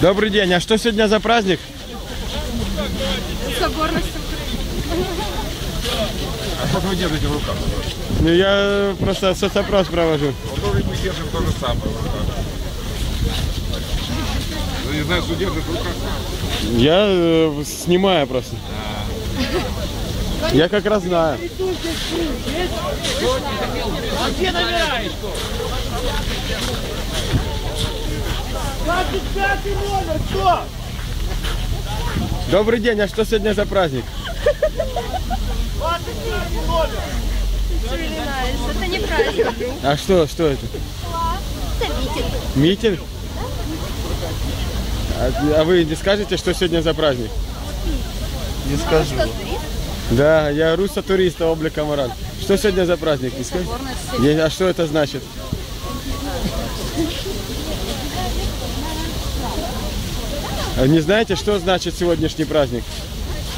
Добрый день, а что сегодня за праздник? Соборность А что вы держите в руках? Ну я просто соцопрос провожу. Вот тоже мы держим то же самое в руках. Ну, не знаю, что держит в руках. Я э, снимаю просто. Я как раз знаю. Добрый день, а что сегодня за праздник? Это не праздник. А что, что это? Это митинг. Митинг? А, а вы не скажете, что сегодня за праздник? Не скажу. Что, турист? Да, я руса туриста облика Маран. Что сегодня за праздник? Не скажете? Соборность. Не, А что это значит? А не знаете, что значит сегодняшний праздник?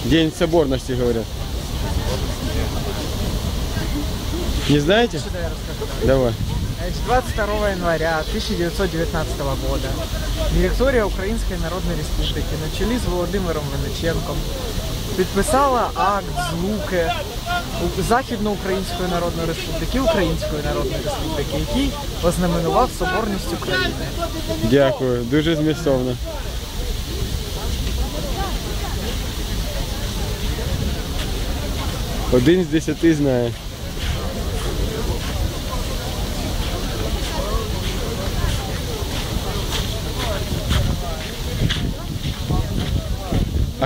День соборности, говорят. Не знаете? Давай. Значит, 22 января 1919 года директорія Української Народної Республіки на чолі з Володимиром Винниченком підписала акт злуки Західноукраїнської Народної Республіки, Української Народної Республіки, який ознаменував соборність України. Дякую, дуже змістовно. Один з десяти знає.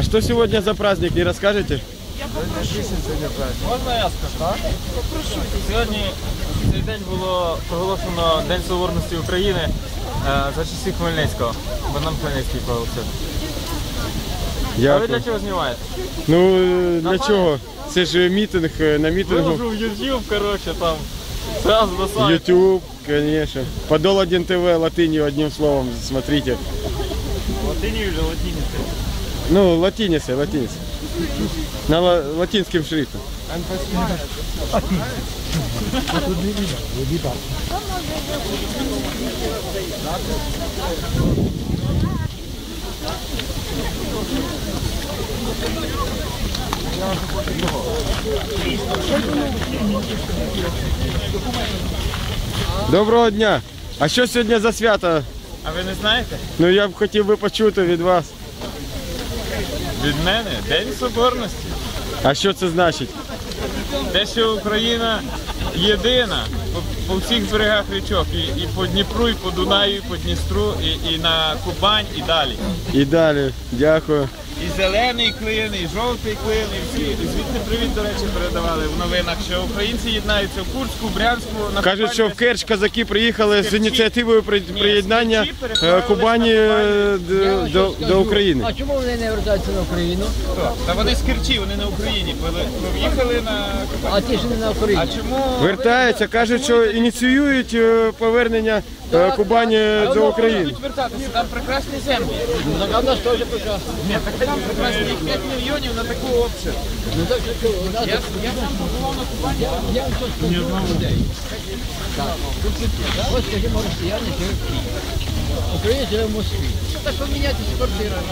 А что сегодня за праздник, не расскажете? Можна я скажу? Сьогодні в цей день було проголошено День Соборності України е, за часів Хмельницького, бо нам Хмельницький проголосив. А ви Дякую. для чого знімаєте? Ну, е, для чого? Це ж мітинг, е, на мітингу. Виложу в YouTube, коротше, там зразу на сайт. YouTube, конечно. Подол 1 ТВ латынью одним словом, смотрите. Латині вже латиніці. Ну, латиницей, латиницей. На ла- латинским шрифтом. Доброго дня! А що сьогодні за свято? А ви не знаєте? Ну я б хотів би почути від вас. Від мене День Соборності. А що це значить? Те, що Україна єдина по, по всіх берегах річок, і, і по Дніпру, і по Дунаю, і по Дністру, і, і на Кубань, і далі. І далі. Дякую. І зелений клин, і жовтий клин, і всі. І звідти привіт, до речі, передавали в новинах, що українці єднаються в Курську, Брянську, на Кажуть, що в Керч казаки приїхали з ініціативою при- Ні, приєднання Керчі е, переправились Кубані на е, Кубань. д- до, до України. А чому вони не вертаються на Україну? Хто? Та вони з Керчі, вони на Україні. Коли Приїхали на Кубань. А ті ж не на Україні. А чому? Вертаються, кажуть, що ініціюють е, повернення е, Кубані А до України. будуть вертатися, там прекрасні землі. А нас теж прекрасно. Ні, так там прекрасні їх 5 мільйонів на таку обшир. Ну так що у нас Я, я сам побував на Кубані. я вам щось скажу про людей. Так, ось скажімо, росіяни живуть в Києві. Україна живе в Москві. Ну, Так поміняйтеся квартирами.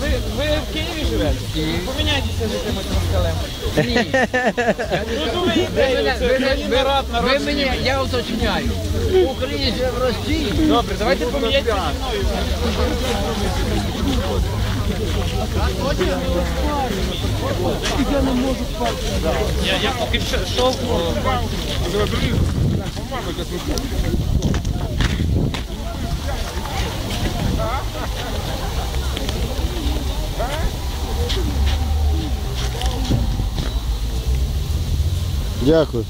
Ви, ви в Києві живете? Поміняйтеся з якимось москалем. Ні. Ну, Ви мене, це мене- країна рад, народ. ви мені, я уточняю. Україна живе в Росії. Добре, давайте поміняйтеся зі мною. Я, я поки що йшов. Дякую.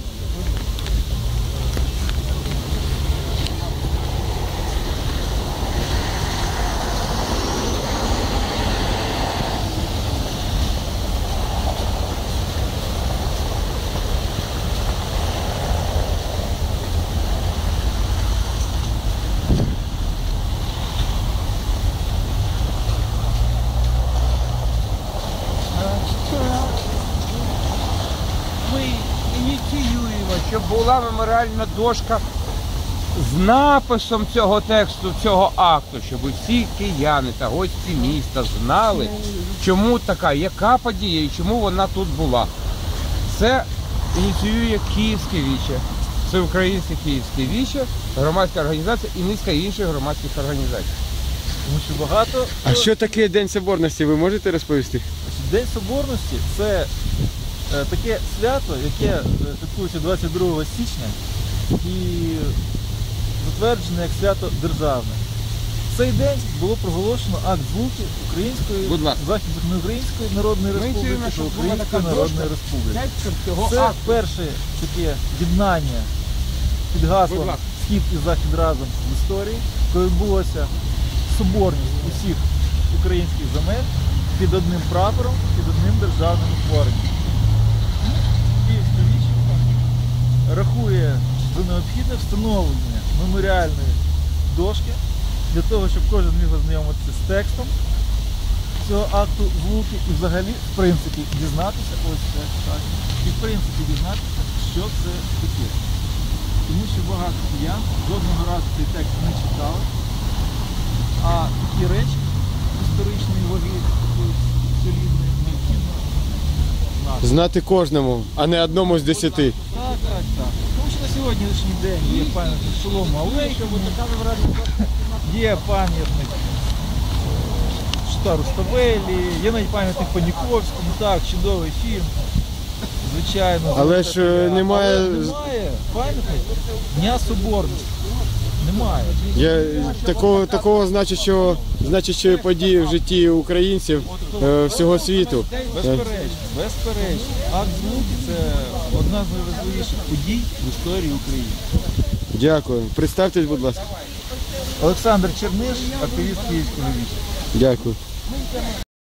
Щоб була меморіальна дошка з написом цього тексту, цього акту, щоб всі кияни та гості міста знали, чому така, яка подія і чому вона тут була. Це ініціює Київське віче, це українське Київське віче, громадська організація і низка інших громадських організацій. Тому що багато А що таке День Соборності, ви можете розповісти? День Соборності це таке свято, яке е, святкується 22 січня і затверджене як свято державне. В цей день було проголошено акт злуки Української Будь ласка. Західноукраїнської Народної Республіки та Української Народної. Республіки. Це перше таке єднання під гаслом. Схід і Захід разом в історії, коли відбулася соборність усіх українських земель під одним прапором, під одним державним утворенням. Київська віче рахує за необхідне встановлення меморіальної дошки для того, щоб кожен міг ознайомитися з текстом цього акту злуки і взагалі, в принципі, дізнатися, ось це так, і в принципі дізнатися, що це таке. Тому що багато киян жодного разу цей текст не читали, а такі речі історичної ваги, солідної, необхідно знати. Знати кожному, а не одному з десяти. Так, так. Тому що на сьогоднішній день є пам'ятник Шолому Алейхому, є пам'ятник Штару Ставелі, є навіть пам'ятник Паніковському, так, чудовий фільм. Звичайно. Але ж, немає, Але немає пам'ятник Дня Соборності. Немає. Я, такого, такого значить, що значить, що події в житті українців е, всього світу. Безперечно, безперечно. Акт Злуки це одна з найважливіших подій в історії України. Дякую. Представтесь, будь ласка. Олександр Черниш, активіст Київського віча. Дякую.